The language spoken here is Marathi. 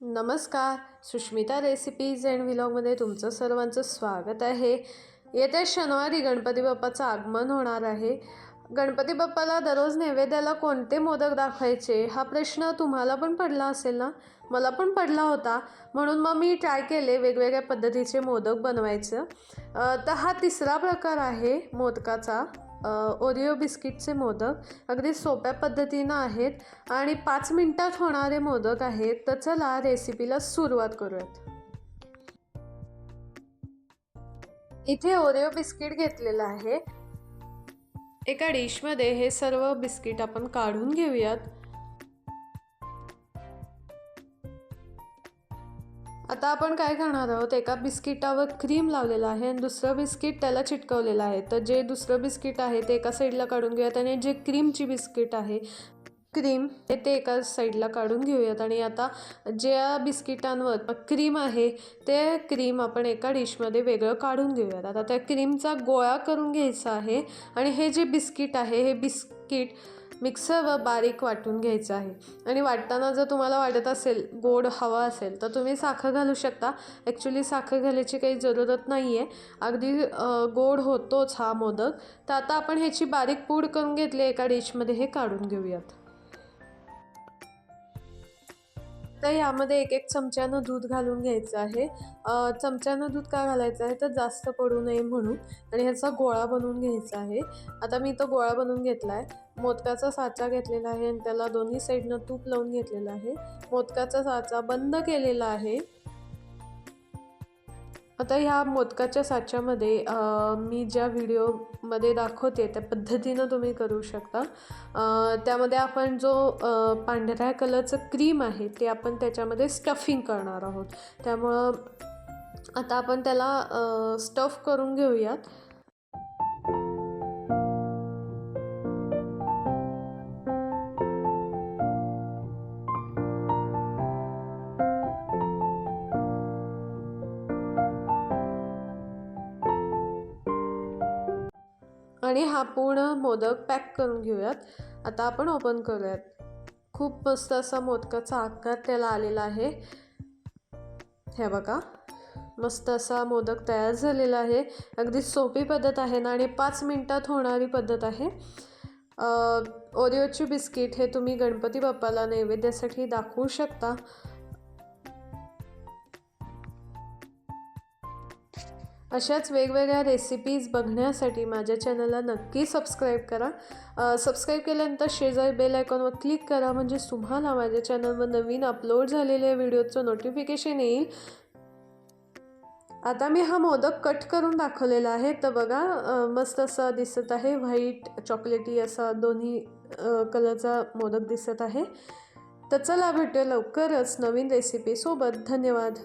नमस्कार सुष्मिता रेसिपीज अँड व्हिलॉगमध्ये तुमचं सर्वांचं स्वागत आहे. येत्या शनिवारी गणपती बाप्पाचं आगमन होणार आहे. गणपती बाप्पाला दररोज नैवेद्याला कोणते मोदक दाखवायचे हा प्रश्न तुम्हाला पण पडला असेल ना? मला पण पडला होता. म्हणून मग मी ट्राय केले वेगवेगळ्या पद्धतीचे मोदक बनवायचं. तर हा तिसरा प्रकार आहे मोदकाचा. ओरिओ बिस्किटचे मोदक. अगदी सोप्या पद्धतीनं आहेत आणि पाच मिनिटात होणारे मोदक आहेत. तर चला रेसिपीला सुरुवात करूयात. इथे ओरिओ बिस्किट घेतलेलं आहे. एका डिशमध्ये हे सर्व बिस्किट आपण काढून घेऊयात. आता आपण काय करणार आहोत? एका बिस्किटावर क्रीम लावलेलं आहे आणि दुसरं बिस्किट त्याला चिटकवलेलं आहे. तर जे दुसरं बिस्किट आहे ते एका साईडला काढून घेऊयात आणि जे क्रीमची बिस्किट आहे क्रीम हे ते एका साईडला काढून घेऊयात. आणि आता ज्या बिस्किटांवर क्रीम आहे ते क्रीम आपण एका डिशमध्ये वेगळं काढून घेऊयात. आता त्या क्रीमचा गोळा करून घ्यायचा आहे आणि हे जे बिस्किट आहे हे बिस्किट मिक्सरवर बारीक वाटून घ्यायचं आहे. आणि वाटताना जर तुम्हाला वाटत असेल गोड हवा असेल तर तुम्ही साखर घालू शकता. ॲक्च्युली साखर घालायची काही जरूरत नाही आहे अगदी गोड होतोच हा मोदक. तर आता आपण ह्याची बारीक पूड करून घेतली एका डिशमध्ये हे काढून घेऊयात. तर यामध्ये एक एक चमच्यानं दूध घालून घ्यायचं आहे. चमच्यानं दूध का घालायचं आहे? तर जास्त पडू नये म्हणून. आणि ह्याचा गोळा बनवून घ्यायचा आहे. आता मी तो गोळा बनवून घेतला आहे. मोदकाचा साचा घेतलेला आहे आणि त्याला दोन्ही साईडनं तूप लावून घेतलेलं आहे. मोदकाचा साचा बंद केलेला आहे. आता ह्या मोदकाच्या साच्यामध्ये मी ज्या व्हिडिओमध्ये दाखवते त्या पद्धतीनं तुम्ही करू शकता. त्यामध्ये आपण जो पांढऱ्या कलरचं क्रीम आहे ते आपण त्याच्यामध्ये स्टफिंग करणार आहोत. त्यामुळं आता आपण त्याला स्टफ करून घेऊयात. आणि हा पूर्ण मोदक पॅक करून घेऊयात. आता आपण ओपन करूयात. खूप मस्त असा मोदकाचा आकार त्याला आलेला आहे. हे बघा. मस्त असा मोदक तयार झालेला आहे. अगदी सोपी पद्धत आहे ना आणि पाच मिनटात होणारी पद्धत आहे. ओरिओची बिस्किट हे तुम्ही गणपती बाप्पाला नैवेद्यासाठी दाखवू शकता. अशाच वेगवेगळ्या रेसिपीज बघण्यासाठी माझ्या चॅनलला नक्की सबस्क्राईब करा. सबस्क्राईब केल्यानंतर शेजारी बेल आयकॉनवर क्लिक करा म्हणजे तुम्हाला माझ्या चॅनलवर नवीन अपलोड झालेल्या व्हिडिओचं नोटिफिकेशन येईल. आता मी हा मोदक कट करून दाखवलेला आहे. तर बघा मस्त असा दिसत आहे. व्हाईट चॉकलेटी असा दोन्ही कलरचा मोदक दिसत आहे. तर चला भेटूया लवकरच नवीन रेसिपीसोबत धन्यवाद.